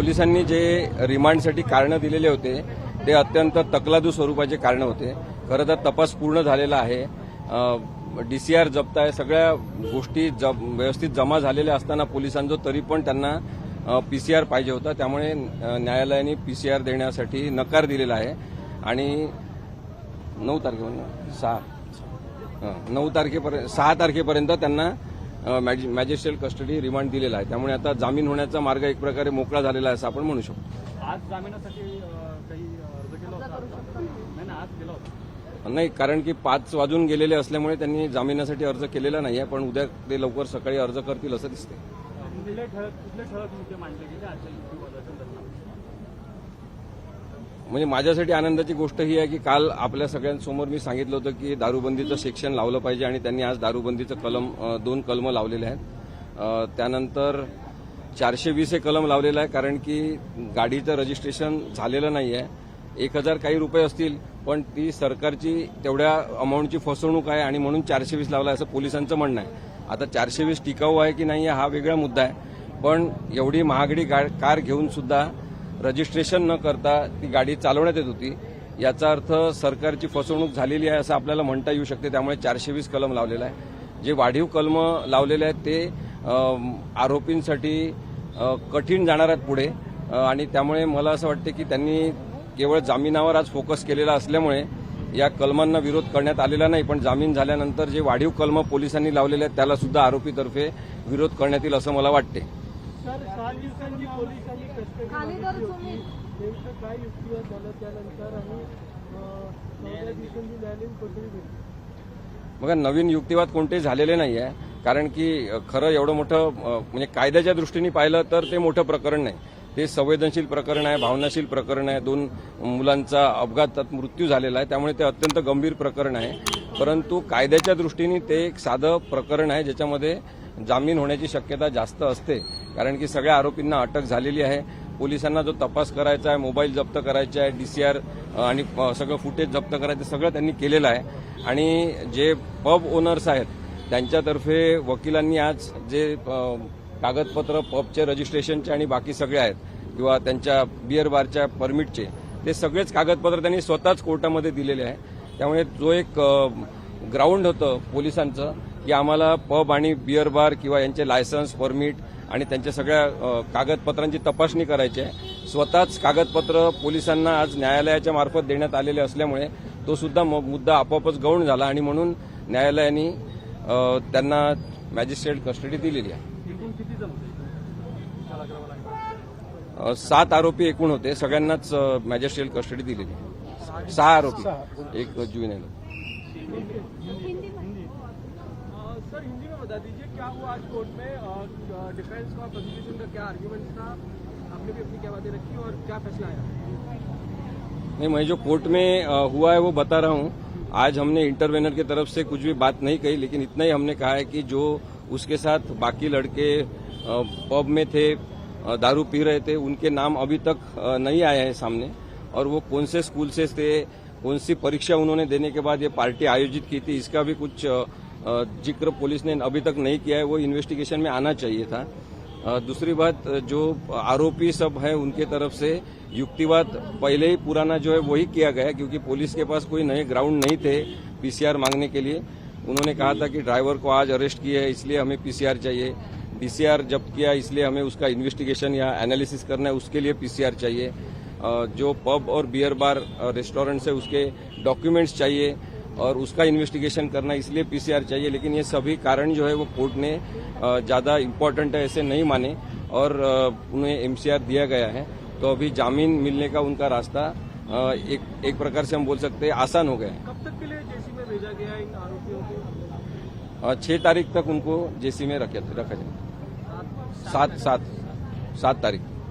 पोलिसांनी जे रिमांडसाठी कारणं दिलेले होते ते अत्यंत तकलादू स्वरूपाचे कारणं होते. खरं तर तपास पूर्ण झालेला आहे. डीसीआर जप्त आहे सगळ्या गोष्टी जप- व्यवस्थित जमा झालेल्या असताना पोलिसांचं तरी पण त्यांना पीसीआर पाहिजे होता. त्यामुळे अ, न्यायालयाने पीसीआर देण्यासाठी नकार दिलेला आहे. आणि नऊ तारखेपर्यंत सहा नऊ तारखेपर्यंत सहा तारखेपर्यंत त्यांना मॅजिस्ट्रेट कस्टडी रिमांड दिलेला आहे. त्यामुळे आता जामीन होण्याचा मार्ग एक प्रकारे मोकळा झालेला आहे असं आपण म्हणू शकतो. आज जामिनासाठी अं, काही अर्ज केला होता? नाही ना आज केला होता. नाही कारण की पाच वाजून गेलेले असल्यामुळे त्यांनी जामिनासाठी अर्ज केलेला नाही आहे पण उद्या ते लवकर सकाळी अर्ज करतील असं दिसते म्हणजे माझ्यासाठी आनंदाची गोष्ट ही आहे की काल आपल्या सगळ्यांसमोर मी सांगितलं होतं की दारूबंदीचं सेक्शन लावलं पाहिजे आणि त्यांनी आज दारूबंदीचं कलम दोन कलम लावलेले आहेत. त्यानंतर चारशे वीस हे कलम लावलेलं आहे कारण की गाडीचं रजिस्ट्रेशन झालेलं नाही आहे. एक हजार काही रुपये असतील पण ती सरकारची तेवढ्या अमाऊंटची फसवणूक आहे आणि म्हणून चारशे वीस लावला असं पोलिसांचं म्हणणं आहे. आता चारशे वीस टिकाऊ आहे की नाही हा वेगळा मुद्दा आहे. पण एवढी महागडी कार घेऊन सुद्धा रजिस्ट्रेशन न करता ती गाडी चालवण्यात येत होती. याचा अर्थ सरकारची फसवणूक झालेली आहे असं आपल्याला म्हणता येऊ शकते. त्यामुळे चारशे वीस कलम लावलेला आहे. जे वाढीव कलम लावलेले आहेत ते आरोपींसाठी कठीण जाणार आहेत पुढे. आणि त्यामुळे मला असं वाटते की त्यांनी केवळ जामिनावर आज फोकस केलेला असल्यामुळे या कलमांना विरोध करण्यात आलेला नाही. पण जामीन झाल्यानंतर जे वाढीव कलम पोलिसांनी लावलेले आहेत त्याला सुद्धा आरोपीतर्फे विरोध करण्यात येईल असं मला वाटते सर सात दिवसांची पोलिसांनी कस्टडी खाली तर तुम्ही. नेमकं काय युक्तिवाद झालं त्यानंतर आणि चौदा दिवसांची न्यायालयीन कोठडी भेटली. बघा नवीन युक्तिवाद कोणतेही झालेले नाही आहे कारण की खरं एवढं मोठं म्हणजे कायद्याच्या दृष्टीने पाहिलं तर ते मोठं प्रकरण नाही. ते संवेदनशील प्रकरण आहे भावनाशील प्रकरण आहे. दोन मुलांचा अपघातात मृत्यू झालेला आहे. त्यामुळे ते अत्यंत गंभीर प्रकरण आहे. परंतु कायद्याच्या दृष्टीने ते एक साधं प्रकरण आहे ज्याच्यामध्ये जामीन होण्याची शक्यता जास्त असते कारण की सगळ्या आरोपींना अटक झालेली आहे. पोलिसांना जो तपास करायचा आहे मोबाईल जप्त करायचा आहे डीसीआर आणि सगळं फुटेज जप्त करायचं सगळं त्यांनी केलेलं आहे. आणि जे पब ओनर्स आहेत त्यांच्यातर्फे वकिलांनी आज जे कागदपत्र पबचे रजिस्ट्रेशनचे आणि बाकी सगळे आहेत किंवा त्यांच्या बिअर बारच्या परमिटचे ते सगळेच कागदपत्र त्यांनी स्वतःच कोर्टामध्ये दिलेले आहे. त्यामुळे जो एक ग्राउंड होतं पोलिसांचं की आम्हाला पब आणि बिअर बार किंवा यांचे लायसन्स परमिट आणि त्यांच्या सगळ्या कागदपत्रांची तपासणी करायची आहे. स्वतःच कागदपत्र पोलिसांना आज न्यायालयाच्या मार्फत देण्यात आलेले असल्यामुळे तो सुद्धा मग मुद्दा आपोआपच गौण झाला आणि म्हणून न्यायालयाने त्यांना मॅजिस्ट्रेट कस्टडी दिलेली आहे. सात आरोपी एकूण होते. सगळ्यांनाच मॅजिस्ट्रेट कस्टडी दिलेली आहे. सहा आरोपी. एक अ, सर, हिंदी में बता दीजिए, क्या हुआ आज कोर्ट में? डिफेंस का प्रोसिक्यूशन का क्या आर्ग्यूमेंट था? आपने भी अपनी क्या बातें रखी और क्या फैसला आया? नहीं, मैं जो कोर्ट में हुआ है वो बता रहा हूँ। आज हमने इंटरवेनर की तरफ़ से कुछ भी बात नहीं कही, लेकिन इतना ही हमने कहा है कि जो उसके साथ बाकी लड़के पब में थे दारू पी रहे थे, उनके नाम अभी तक नहीं आए हैं सामने। और वो कौन से स्कूल से थे, कौन सी परीक्षा उन्होंने देने के बाद ये पार्टी आयोजित की थी, इसका भी कुछ ज़िक्र पुलिस ने अभी तक नहीं किया है, वो इन्वेस्टिगेशन में आना चाहिए था। दूसरी बात जो आरोपी सब है, उनके तरफ़ से युक्तिवाद पहले ही पुराना जो है, वही किया गया क्योंकि पुलिस के पास कोई नए ग्राउंड नहीं थे पीसीआर मांगने के लिए। उन्होंने कहा था कि ड्राइवर को आज अरेस्ट किया है, इसलिए हमें पीसीआर चाहिए। डीसीआर जब्त किया, इसलिए हमें उसका इन्वेस्टिगेशन या एनालिसिस करना है, उसके लिए पीसीआर चाहिए। जो पब और बियर बार रेस्टोरेंट्स है, उसके डॉक्यूमेंट्स चाहिए। और उसका इन्वेस्टिगेशन करना इसलिए पीसीआर चाहिए लेकिन ये सभी कारण जो है वो कोर्ट ने ज़्यादा इम्पोर्टेंट है ऐसे नहीं माने और उन्हें एमसीआर दिया गया है। तो अभी जामीन मिलने का उनका रास्ता एक एक प्रकार से हम बोल सकते हैं आसान हो गया है। कब तक के लिए जेसी में भेजा गया इन आरोपियों को? छह तारीख तक उनको जेसी में रखे रखा जाए। सात सात सात तारीख।